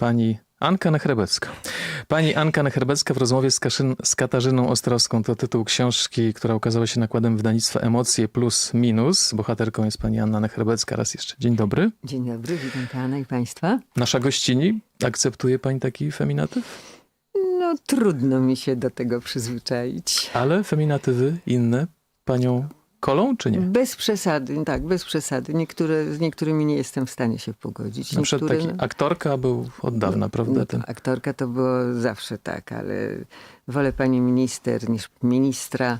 pani Anka Nechrebecka. Pani Anka Nechrebecka w rozmowie z, Kaszyn, z Katarzyną Ostrowską to tytuł książki, która ukazała się nakładem wydawnictwa Emocje plus minus. Bohaterką jest pani Anna Nechrebecka. Raz jeszcze dzień dobry. Dzień dobry, witam pana i państwa. Nasza gościni. Akceptuje pani taki feminatyw? No trudno mi się do tego przyzwyczaić. Ale feminatywy inne panią kolą, czy nie? Bez przesady, tak, bez przesady. Niektóre, z niektórymi nie jestem w stanie się pogodzić. Na przykład Niektóre, taki aktorka był od dawna, prawda? no, Ten. aktorka to było zawsze tak, ale wolę pani minister niż ministra.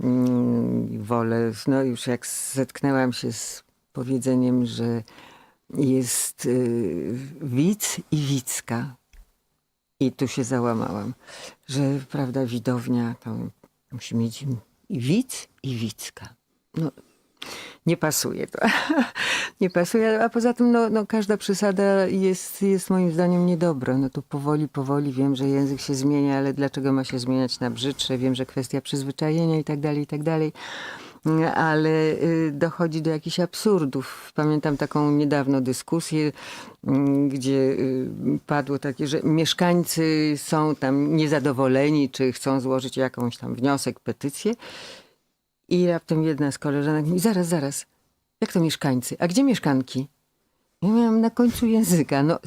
Mm, Wolę, no już jak zetknęłam się z powiedzeniem, że jest y, widz i widzka. I tu się załamałam, że prawda, widownia to musi mieć i widz i widzka. No, nie pasuje to. nie pasuje, a poza tym no, no, każda przesada jest, jest moim zdaniem niedobra. No to powoli, powoli wiem, że język się zmienia, ale dlaczego ma się zmieniać na brzydsze? Wiem, że kwestia przyzwyczajenia i tak dalej, i tak dalej. Ale y, dochodzi do jakichś absurdów. Pamiętam taką niedawno dyskusję, mm, gdzie y, padło takie, że mieszkańcy są tam niezadowoleni, czy chcą złożyć jakąś tam wniosek, petycję. I raptem jedna z koleżanek mówi, zaraz, zaraz, jak to mieszkańcy? A gdzie mieszkanki? Ja miałam na końcu języka, no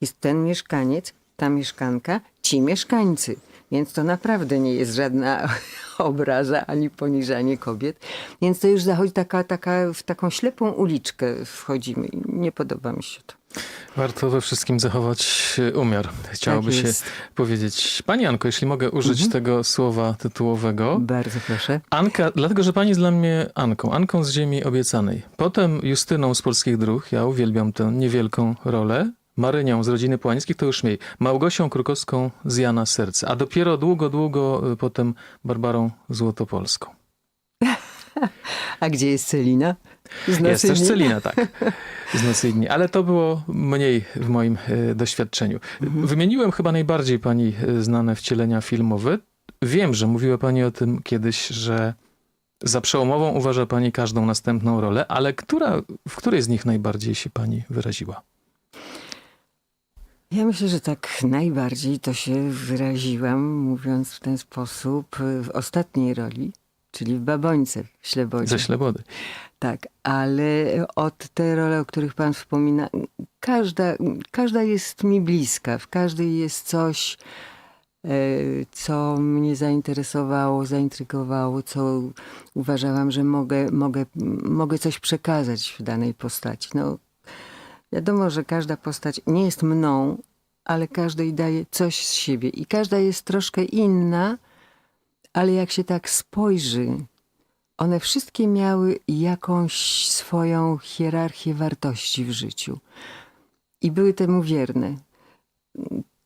jest ten mieszkaniec, ta mieszkanka, ci mieszkańcy. Więc to naprawdę nie jest żadna obraza ani poniżanie kobiet. Więc to już zachodzi taka, taka, w taką ślepą uliczkę wchodzimy. Nie podoba mi się to. Warto we wszystkim zachować e, umiar, chciałoby Tak się powiedzieć. Pani Anko, jeśli mogę użyć Mhm. tego słowa tytułowego. Bardzo proszę. Anka, dlatego że pani jest dla mnie Anką, Anką z ziemi obiecanej. Potem Justyną z Polskich Dróg, ja uwielbiam tę niewielką rolę. Marynią z rodziny Połańskich to już mniej. Małgosią Krukowską z Jana Serce. A dopiero długo, długo y, potem Barbarą Złotopolską. A gdzie jest Celina? Z Jest też? Celina, tak. Z Nocy i Dni. Ale to było mniej w moim y, doświadczeniu. Wymieniłem chyba najbardziej pani y, znane wcielenia filmowe. Wiem, że mówiła pani o tym kiedyś, że za przełomową uważa pani każdą następną rolę, ale która, w której z nich najbardziej się pani wyraziła? Ja myślę, że tak najbardziej to się wyraziłam, mówiąc w ten sposób, w ostatniej roli, czyli w Babońce w Ślebodzie. Ze Ślebody. Tak, ale od te role, o których pan wspomina, każda, każda jest mi bliska. W każdej jest coś, e, co mnie zainteresowało, zaintrygowało, co uważałam, że mogę, mogę, mogę coś przekazać w danej postaci. No, wiadomo, że każda postać nie jest mną, ale każdej daje coś z siebie i każda jest troszkę inna, ale jak się tak spojrzy, one wszystkie miały jakąś swoją hierarchię wartości w życiu i były temu wierne.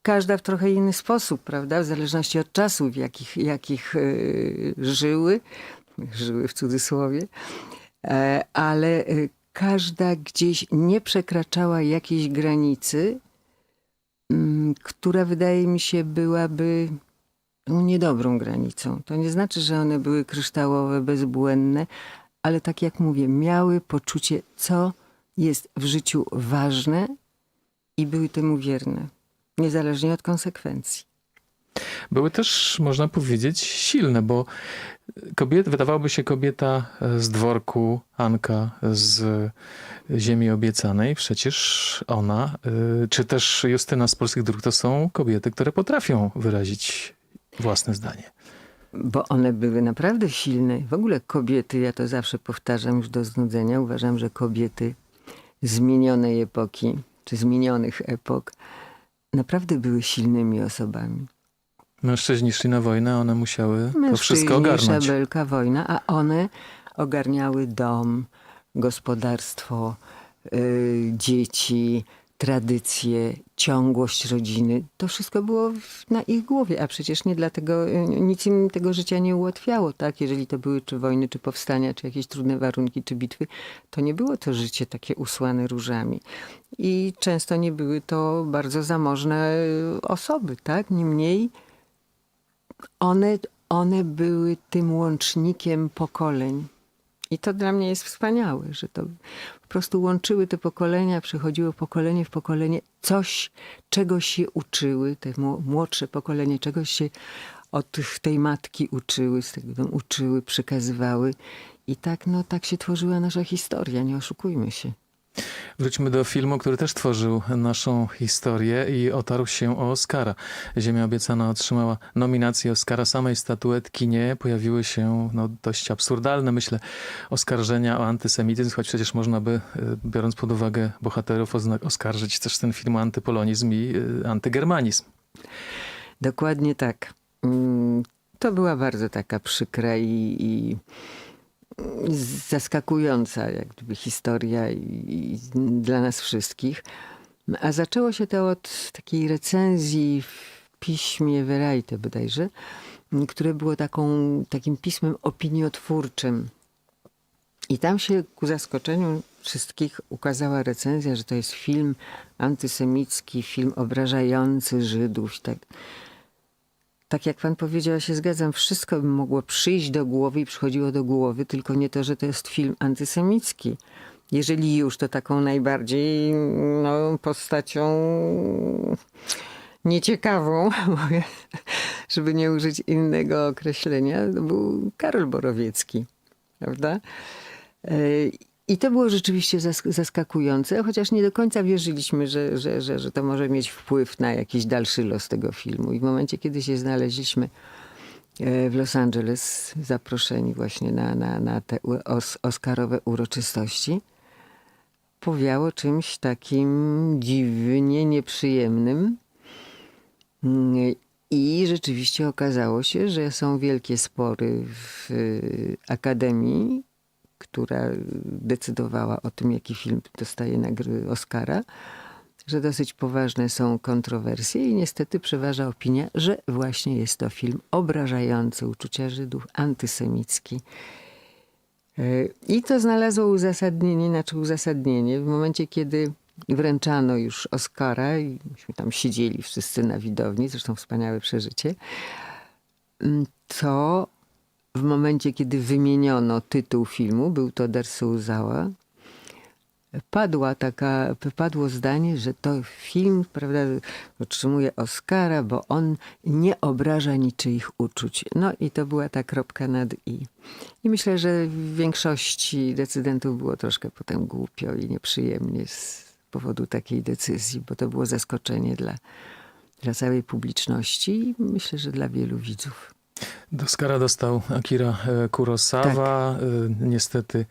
Każda w trochę inny sposób, prawda? W zależności od czasów, w jakich, jakich y, żyły, żyły w cudzysłowie, e, ale y, każda gdzieś nie przekraczała jakiejś granicy, mm, która wydaje mi się byłaby niedobrą granicą. To nie znaczy, że one były kryształowe, bezbłędne, ale tak jak mówię, miały poczucie, co jest w życiu ważne i były temu wierne, niezależnie od konsekwencji. Były też, można powiedzieć, silne, bo kobiet, wydawałoby się kobieta z dworku, Anka z ziemi obiecanej, przecież ona, y, czy też Justyna z Polskich Dróg, to są kobiety, które potrafią wyrazić własne zdanie. Bo one były naprawdę silne. W ogóle kobiety, ja to zawsze powtarzam już do znudzenia, uważam, że kobiety z minionej epoki, czy z minionych epok, naprawdę były silnymi osobami. Mężczyźni szli na wojnę, one musiały to Mężczyźni, wszystko ogarnąć. szabelka, wojna, a one ogarniały dom, gospodarstwo, y, dzieci, tradycje, ciągłość rodziny. To wszystko było w, na ich głowie, a przecież nie dlatego, y, nic im tego życia nie ułatwiało, tak? Jeżeli to były czy wojny, czy powstania, czy jakieś trudne warunki, czy bitwy, to nie było to życie takie usłane różami. I często nie były to bardzo zamożne y, osoby, tak? Niemniej one, one były tym łącznikiem pokoleń I to dla mnie jest wspaniałe, że to po prostu łączyły te pokolenia, przechodziło pokolenie w pokolenie, coś, czegoś się uczyły, te mło- młodsze pokolenie, czegoś się od tej matki uczyły, z tego uczyły, przekazywały. I tak, no, tak się tworzyła nasza historia, nie oszukujmy się. Wróćmy do filmu, który też tworzył naszą historię i otarł się o Oscara. Ziemia obiecana otrzymała nominację Oscara. Samej statuetki nie. Pojawiły się no, dość absurdalne, myślę, oskarżenia o antysemityzm, choć przecież można by, y, biorąc pod uwagę bohaterów, oskarżyć też ten film o antypolonizm i y, antygermanizm. Dokładnie tak. Mm, To była bardzo taka przykra i, i zaskakująca jak gdyby historia i, i dla nas wszystkich. A zaczęło się to od takiej recenzji w piśmie Verite bodajże, które było taką, takim pismem opiniotwórczym. I tam się ku zaskoczeniu wszystkich ukazała recenzja, że to jest film antysemicki, film obrażający Żydów. Tak, tak jak pan powiedział, się zgadzam, wszystko by mogło przyjść do głowy i przychodziło do głowy, tylko nie to, że to jest film antysemicki. Jeżeli już, to taką najbardziej no, postacią nieciekawą, żeby nie użyć innego określenia, to był Karol Borowiecki, prawda? E, I to było rzeczywiście zask- zaskakujące, chociaż nie do końca wierzyliśmy, że, że, że, że to może mieć wpływ na jakiś dalszy los tego filmu. I w momencie, kiedy się znaleźliśmy e, w Los Angeles, zaproszeni właśnie na, na, na te os- oscarowe uroczystości, powiało czymś takim dziwnie nieprzyjemnym. Mm, I rzeczywiście okazało się, że są wielkie spory w y, Akademii, która decydowała o tym, jaki film dostaje nagry Oscara, że dosyć poważne są kontrowersje i niestety przeważa opinia, że właśnie jest to film obrażający uczucia Żydów, antysemicki. Y, I to znalazło uzasadnienie, znaczy uzasadnienie w momencie, kiedy wręczano już Oscara i myśmy tam siedzieli wszyscy na widowni, zresztą wspaniałe przeżycie, mm, to w momencie, kiedy wymieniono tytuł filmu, był to Dersuzawa, padła taka, padło zdanie, że to film prawda, otrzymuje Oscara, bo on nie obraża niczyich uczuć. No i to była ta kropka nad i. I myślę, że większości decydentów było troszkę potem głupio i nieprzyjemnie z powodu takiej decyzji, bo to było zaskoczenie dla, dla całej publiczności i myślę, że dla wielu widzów. Do Oscara dostał Akira e, Kurosawa. Tak. E, Niestety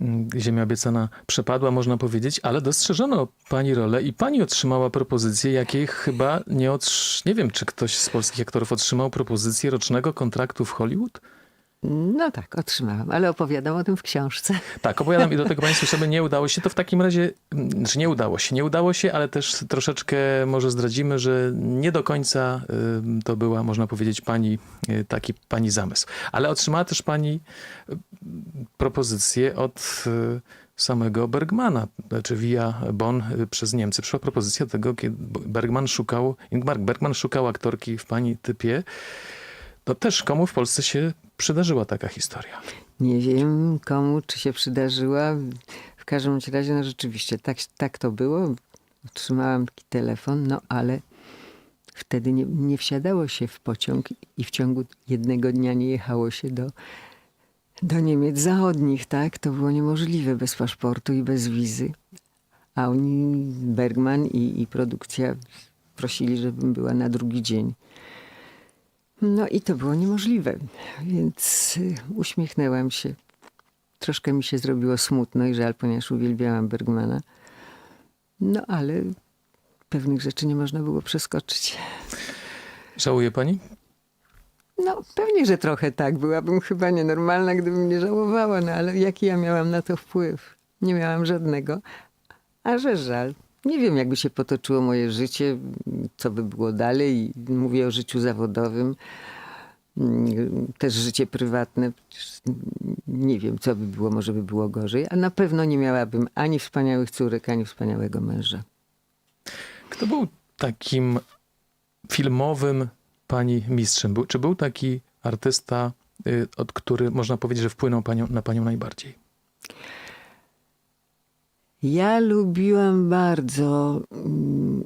mm, Ziemia obiecana przepadła, można powiedzieć, ale dostrzeżono pani rolę i pani otrzymała propozycję, jakiej chyba nie otrz... Nie wiem, czy ktoś z polskich aktorów otrzymał propozycję rocznego kontraktu w Hollywood? No tak, otrzymałam, ale opowiadam o tym w książce. Tak, opowiadam i do tego Państwu sobie nie udało się. To w takim razie, znaczy nie udało się, nie udało się, ale też troszeczkę może zdradzimy, że nie do końca to była, można powiedzieć, pani, y, taki pani zamysł. Ale otrzymała też pani y, propozycję od y, samego Bergmana, znaczy via Bonn przez Niemcy. Przyszła propozycja tego, kiedy Bergman szukał, Ingmar Bergman szukał aktorki w pani typie. To też komu w Polsce się przydarzyła taka historia. Nie wiem komu, czy się przydarzyła. W każdym razie, no rzeczywiście, tak, tak to było. Otrzymałam taki telefon, no ale wtedy nie, nie wsiadało się w pociąg i w ciągu jednego dnia nie jechało się do, do Niemiec Zachodnich, tak? To było niemożliwe bez paszportu i bez wizy. A oni, Bergman i, i produkcja prosili, żebym była na drugi dzień. No i to było niemożliwe, więc y, uśmiechnęłam się. Troszkę mi się zrobiło smutno i żal, ponieważ uwielbiałam Bergmana. No ale pewnych rzeczy nie można było przeskoczyć. Żałuje pani? No pewnie, że trochę tak. Byłabym chyba nienormalna, gdybym nie żałowała, no ale jaki ja miałam na to wpływ? Nie miałam żadnego. A że żal. Nie wiem, jakby się potoczyło moje życie, co by było dalej. Mówię o życiu zawodowym, mm, też życie prywatne. Nie wiem, co by było, może by było gorzej, a na pewno nie miałabym ani wspaniałych córek, ani wspaniałego męża. Kto był takim filmowym pani mistrzem? Był, czy był taki artysta, y, od który można powiedzieć, że wpłynął panią, na panią najbardziej? Ja lubiłam bardzo mm,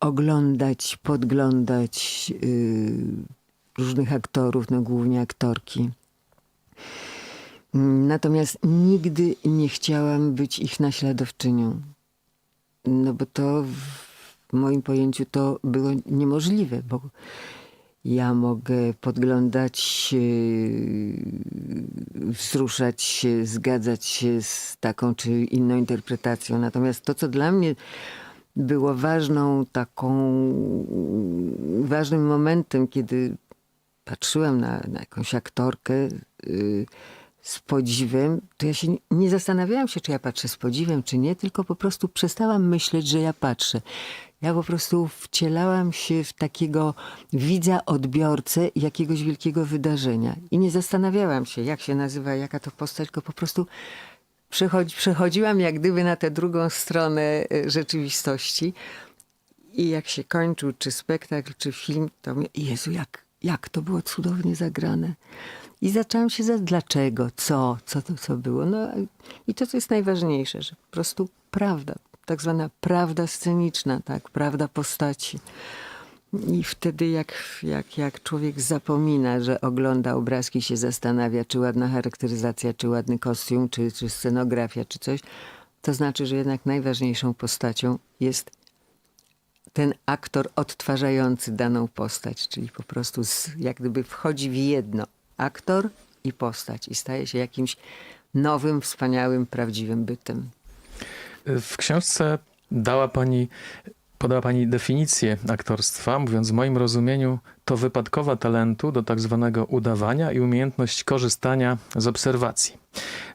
oglądać, podglądać y, różnych aktorów, no głównie aktorki. Mm, Natomiast nigdy nie chciałam być ich naśladowczynią. No bo to w moim pojęciu to było niemożliwe, bo ja mogę podglądać, yy, wzruszać się, zgadzać się z taką czy inną interpretacją. Natomiast to, co dla mnie było ważną taką, ważnym momentem, kiedy patrzyłam na, na jakąś aktorkę yy, z podziwem, to ja się nie, nie zastanawiałam się, czy ja patrzę z podziwem, czy nie, tylko po prostu przestałam myśleć, że ja patrzę. Ja po prostu wcielałam się w takiego widza, odbiorcę jakiegoś wielkiego wydarzenia. I nie zastanawiałam się, jak się nazywa, jaka to postać, tylko po prostu przechodzi, przechodziłam jak gdyby na tę drugą stronę e, rzeczywistości. I jak się kończył, czy spektakl, czy film, to mnie, Jezu, jak, jak to było cudownie zagrane. I zaczęłam się za dlaczego, co, co to co było. No i to, co jest najważniejsze, że po prostu prawda, tak zwana prawda sceniczna, tak, prawda postaci. I wtedy jak, jak, jak człowiek zapomina, że ogląda obrazki się zastanawia, czy ładna charakteryzacja, czy ładny kostium, czy, czy scenografia, czy coś, to znaczy, że jednak najważniejszą postacią jest ten aktor odtwarzający daną postać, czyli po prostu z, jak gdyby wchodzi w jedno aktor i postać i staje się jakimś nowym, wspaniałym, prawdziwym bytem. W książce dała pani, podała pani definicję aktorstwa, mówiąc w moim rozumieniu to wypadkowa talentu do tak zwanego udawania i umiejętność korzystania z obserwacji.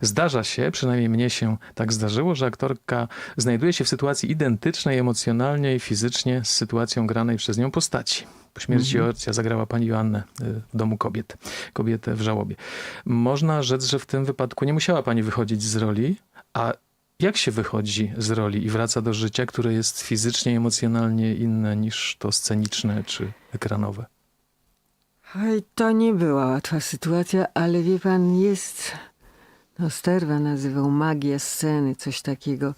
Zdarza się, przynajmniej mnie się tak zdarzyło, że aktorka znajduje się w sytuacji identycznej emocjonalnie i fizycznie z sytuacją granej przez nią postaci. Po śmierci ojca zagrała pani Joannę y, w Domu Kobiet, kobietę w żałobie. Można rzec, że w tym wypadku nie musiała pani wychodzić z roli, a jak się wychodzi z roli i wraca do życia, które jest fizycznie i emocjonalnie inne niż to sceniczne czy ekranowe? Oj, to nie była łatwa sytuacja, ale wie pan, jest, no Sterwa nazywał magia sceny, coś takiego.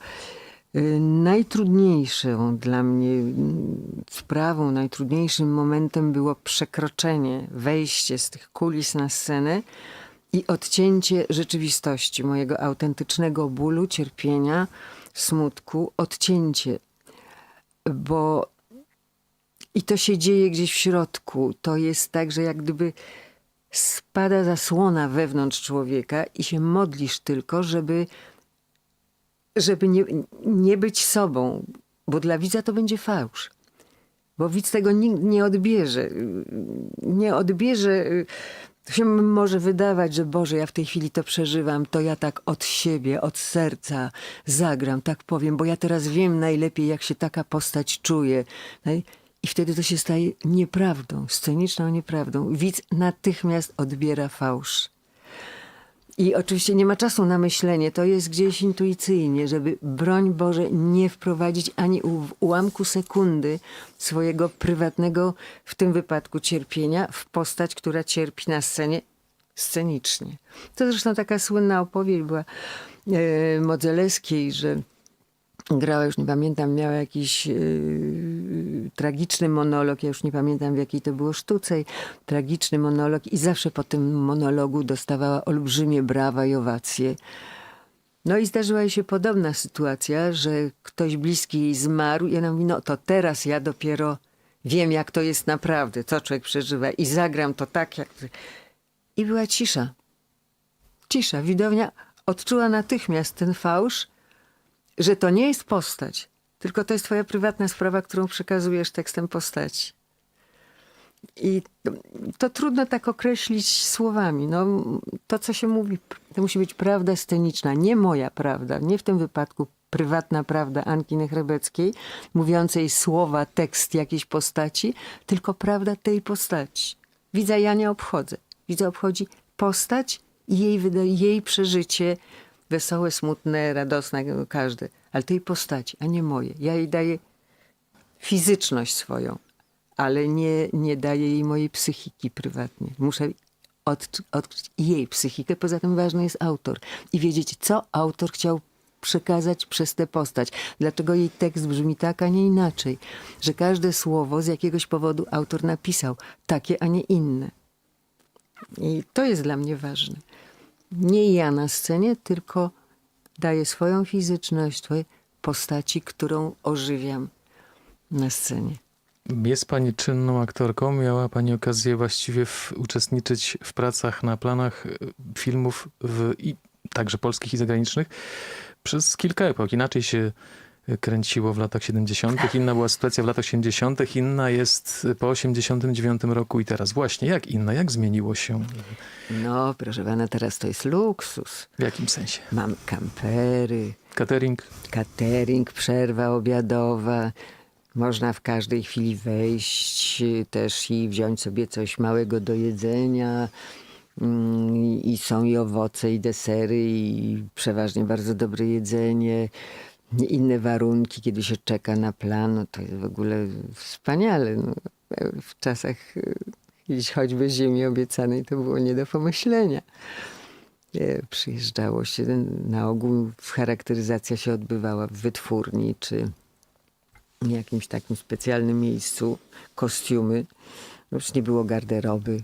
Y, Najtrudniejszą dla mnie mm, sprawą, najtrudniejszym momentem było przekroczenie, wejście z tych kulis na scenę i odcięcie rzeczywistości, mojego autentycznego bólu, cierpienia, smutku, odcięcie. Bo i to się dzieje gdzieś w środku. To jest tak, że jak gdyby spada zasłona wewnątrz człowieka i się modlisz tylko, żeby, żeby nie, nie być sobą, bo dla widza to będzie fałsz. Bo widz tego nie, nie odbierze. Nie odbierze. To się może wydawać, że Boże, ja w tej chwili to przeżywam, to ja tak od siebie, od serca zagram, tak powiem, bo ja teraz wiem najlepiej, jak się taka postać czuje. No i- I wtedy to się staje nieprawdą, sceniczną nieprawdą. Widz natychmiast odbiera fałsz. I oczywiście nie ma czasu na myślenie, to jest gdzieś intuicyjnie, żeby broń Boże nie wprowadzić ani w ułamku sekundy swojego prywatnego, w tym wypadku cierpienia, w postać, która cierpi na scenie scenicznie. To zresztą taka słynna opowieść była Modzelewskiej, że grała, już nie pamiętam, miała jakiś yy, tragiczny monolog, ja już nie pamiętam w jakiej to było sztuce, tragiczny monolog i zawsze po tym monologu dostawała olbrzymie brawa i owacje. No i zdarzyła jej się podobna sytuacja, że ktoś bliski jej zmarł i ona mówi, no to teraz ja dopiero wiem, jak to jest naprawdę, co człowiek przeżywa i zagram to tak, jak... I była cisza. Cisza. Widownia odczuła natychmiast ten fałsz, że to nie jest postać, tylko to jest twoja prywatna sprawa, którą przekazujesz tekstem postaci. I to, to trudno tak określić słowami. No, to, co się mówi, to musi być prawda sceniczna, nie moja prawda, nie w tym wypadku prywatna prawda Anki Nechrebeckiej, mówiącej słowa, tekst jakiejś postaci, tylko prawda tej postaci. Widza ja nie obchodzę. Widza obchodzi postać i jej, jej przeżycie, wesołe, smutne, radosne, każde, ale tej postaci, a nie moje. Ja jej daję fizyczność swoją, ale nie, nie daję jej mojej psychiki prywatnie. Muszę odkryć, odkryć jej psychikę. Poza tym ważny jest autor i wiedzieć, co autor chciał przekazać przez tę postać. Dlaczego jej tekst brzmi tak, a nie inaczej. Że każde słowo z jakiegoś powodu autor napisał takie, a nie inne. I to jest dla mnie ważne. Nie ja na scenie, tylko daję swoją fizyczność, swoje postaci, którą ożywiam na scenie. Jest pani czynną aktorką. Miała pani okazję właściwie w, uczestniczyć w pracach na planach e, filmów, w, i, także polskich i zagranicznych, przez kilka epok. Inaczej się kręciło w latach 70., inna była sytuacja w latach 80., inna jest po 89 roku i teraz. Właśnie, jak inna? Jak zmieniło się? No, proszę pana, teraz to jest luksus. W jakim sensie? Mam kampery, Catering? catering, przerwa obiadowa. Można w każdej chwili wejść y, też i wziąć sobie coś małego do jedzenia. Mm, I są i owoce, i desery, i przeważnie bardzo dobre jedzenie. Inne warunki, kiedy się czeka na plan, no to jest w ogóle wspaniale. No, w czasach y, kiedyś choćby ziemi obiecanej to było nie do pomyślenia. E, Przyjeżdżało się, na ogół charakteryzacja się odbywała w wytwórni czy jakimś takim specjalnym miejscu, kostiumy. No już nie było garderoby.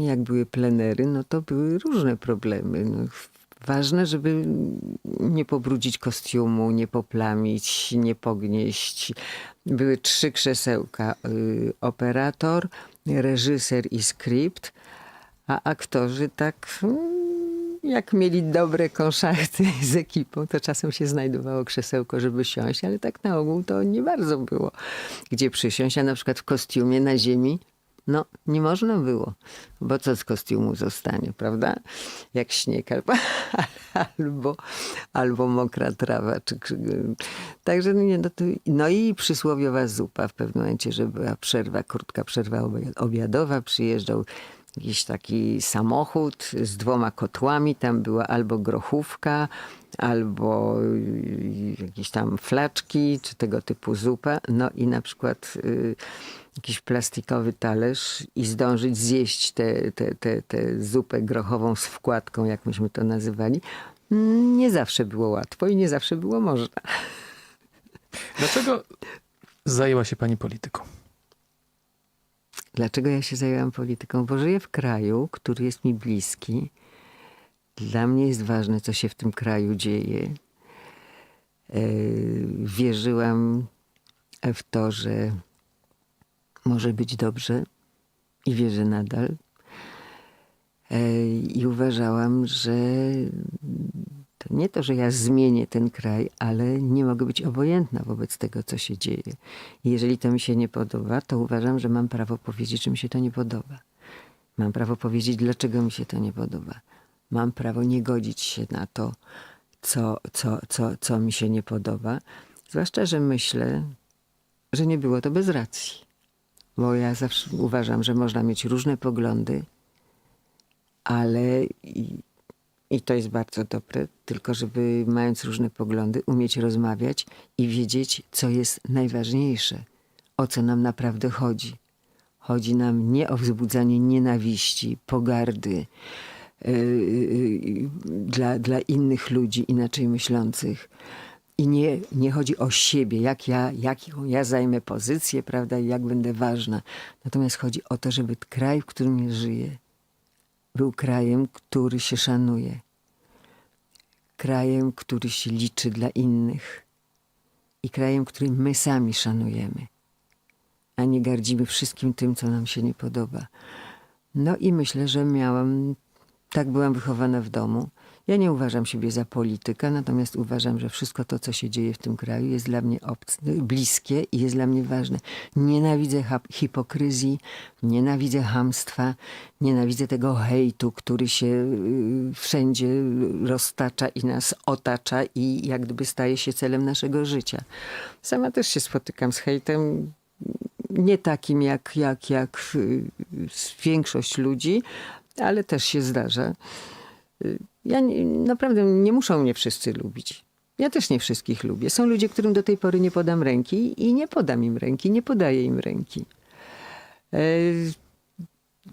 Jak były plenery, no to były różne problemy. No, ważne, żeby nie pobrudzić kostiumu, nie poplamić, nie pognieść. Były trzy krzesełka. y, Operator, reżyser i skrypt, a aktorzy tak mm, jak mieli dobre konszachty z ekipą, to czasem się znajdowało krzesełko, żeby siąść, ale tak na ogół to nie bardzo było gdzie przysiąść, a na przykład w kostiumie na ziemi no, nie można było, bo co z kostiumu zostanie, prawda? Jak śnieg albo, albo, albo mokra trawa. Czy, także no, nie, no, to, no i przysłowiowa zupa w pewnym momencie, że była przerwa, krótka przerwa obi- obiadowa, przyjeżdżał jakiś taki samochód z dwoma kotłami, tam była albo grochówka, albo y, jakieś tam flaczki, czy tego typu zupa, no i na przykład y, jakiś plastikowy talerz i zdążyć zjeść tę te, te, te zupę grochową z wkładką, jak myśmy to nazywali, nie zawsze było łatwo i nie zawsze było można. Dlaczego zajęła się pani polityką? Dlaczego ja się zajęłam polityką? Bo żyję w kraju, który jest mi bliski. Dla mnie jest ważne, co się w tym kraju dzieje. E, Wierzyłam w to, że może być dobrze i wierzę nadal. E, I uważałam, że to nie to, że ja zmienię ten kraj, ale nie mogę być obojętna wobec tego, co się dzieje. I jeżeli to mi się nie podoba, to uważam, że mam prawo powiedzieć, że mi się to nie podoba. Mam prawo powiedzieć, dlaczego mi się to nie podoba. Mam prawo nie godzić się na to, co, co, co, co mi się nie podoba. Zwłaszcza, że myślę, że nie było to bez racji. Bo ja zawsze uważam, że można mieć różne poglądy, ale i, i to jest bardzo dobre, tylko żeby mając różne poglądy, umieć rozmawiać i wiedzieć, co jest najważniejsze, o co nam naprawdę chodzi. Chodzi nam nie o wzbudzanie nienawiści, pogardy yy, yy, dla, dla innych ludzi inaczej myślących. I nie, nie chodzi o siebie, jak ja, jaką ja zajmę pozycję, prawda, i jak będę ważna. Natomiast chodzi o to, żeby kraj, w którym ja żyję, był krajem, który się szanuje. Krajem, który się liczy dla innych. I krajem, który my sami szanujemy. A nie gardzimy wszystkim tym, co nam się nie podoba. No i myślę, że miałam, tak byłam wychowana w domu. Ja nie uważam siebie za polityka, natomiast uważam, że wszystko to, co się dzieje w tym kraju, jest dla mnie bliskie i jest dla mnie ważne. Nienawidzę hipokryzji, nienawidzę hamstwa, nienawidzę tego hejtu, który się y, wszędzie roztacza i nas otacza i jak gdyby staje się celem naszego życia. Sama też się spotykam z hejtem, nie takim jak, jak, jak y, większość ludzi, ale też się zdarza. Ja nie, naprawdę nie muszą mnie wszyscy lubić. Ja też nie wszystkich lubię. Są ludzie, którym do tej pory nie podam ręki i nie podam im ręki, nie podaję im ręki. E,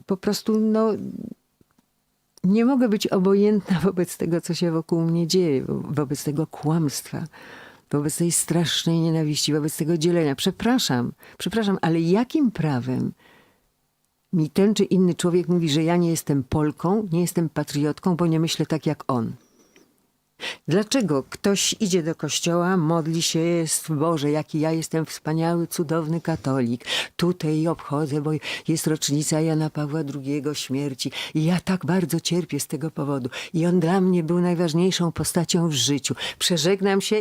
po prostu no, nie mogę być obojętna wobec tego, co się wokół mnie dzieje, wo- wobec tego kłamstwa, wobec tej strasznej nienawiści, wobec tego dzielenia. Przepraszam, przepraszam, ale jakim prawem mi ten czy inny człowiek mówi, że ja nie jestem Polką, nie jestem patriotką, bo nie myślę tak jak on? Dlaczego ktoś idzie do kościoła, modli się, jest Boże, jaki ja jestem wspaniały, cudowny katolik. Tutaj obchodzę, bo jest rocznica Jana Pawła II śmierci i ja tak bardzo cierpię z tego powodu. I on dla mnie był najważniejszą postacią w życiu. Przeżegnam się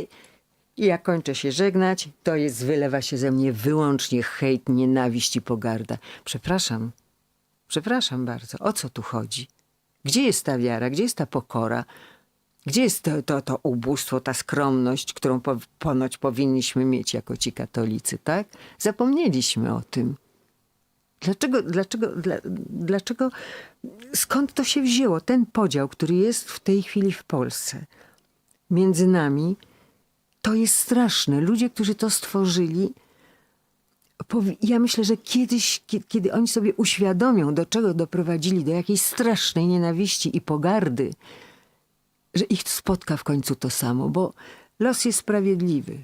i jak kończę się żegnać, to jest, wylewa się ze mnie wyłącznie hejt, nienawiść i pogarda. Przepraszam, przepraszam bardzo, o co tu chodzi? Gdzie jest ta wiara, gdzie jest ta pokora? Gdzie jest to, to, to ubóstwo, ta skromność, którą po, ponoć powinniśmy mieć jako ci katolicy, tak? Zapomnieliśmy o tym. Dlaczego, dlaczego, dla, dlaczego, skąd to się wzięło? Ten podział, który jest w tej chwili w Polsce między nami, to jest straszne. Ludzie, którzy to stworzyli, ja myślę, że kiedyś, kie- kiedy oni sobie uświadomią, do czego doprowadzili, do jakiejś strasznej nienawiści i pogardy, że ich spotka w końcu to samo, bo los jest sprawiedliwy.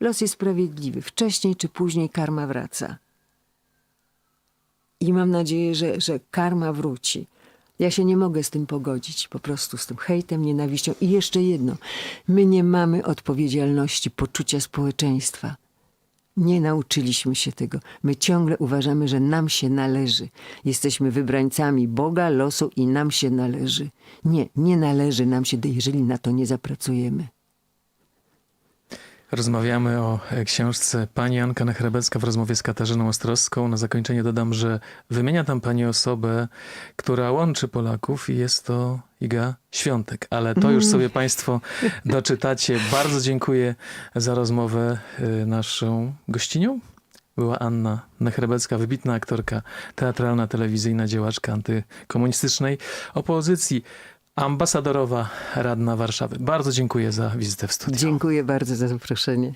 Los jest sprawiedliwy. Wcześniej czy później karma wraca. I mam nadzieję, że, że karma wróci. Ja się nie mogę z tym pogodzić, po prostu z tym hejtem, nienawiścią. I jeszcze jedno. My nie mamy odpowiedzialności, poczucia społeczeństwa. Nie nauczyliśmy się tego. My ciągle uważamy, że nam się należy. Jesteśmy wybrańcami Boga, losu i nam się należy. Nie, nie należy nam się, jeżeli na to nie zapracujemy. Rozmawiamy o e, książce pani Anka Nechrebecka w rozmowie z Katarzyną Ostrowską. Na zakończenie dodam, że wymienia tam pani osobę, która łączy Polaków i jest to Iga Świątek. Ale to już sobie państwo doczytacie. Bardzo dziękuję za rozmowę e, naszą gościnią. Była Anna Nechrebecka, wybitna aktorka teatralna, telewizyjna, działaczka antykomunistycznej opozycji, ambasadorowa radna Warszawy. Bardzo dziękuję za wizytę w studiu. Dziękuję bardzo za zaproszenie.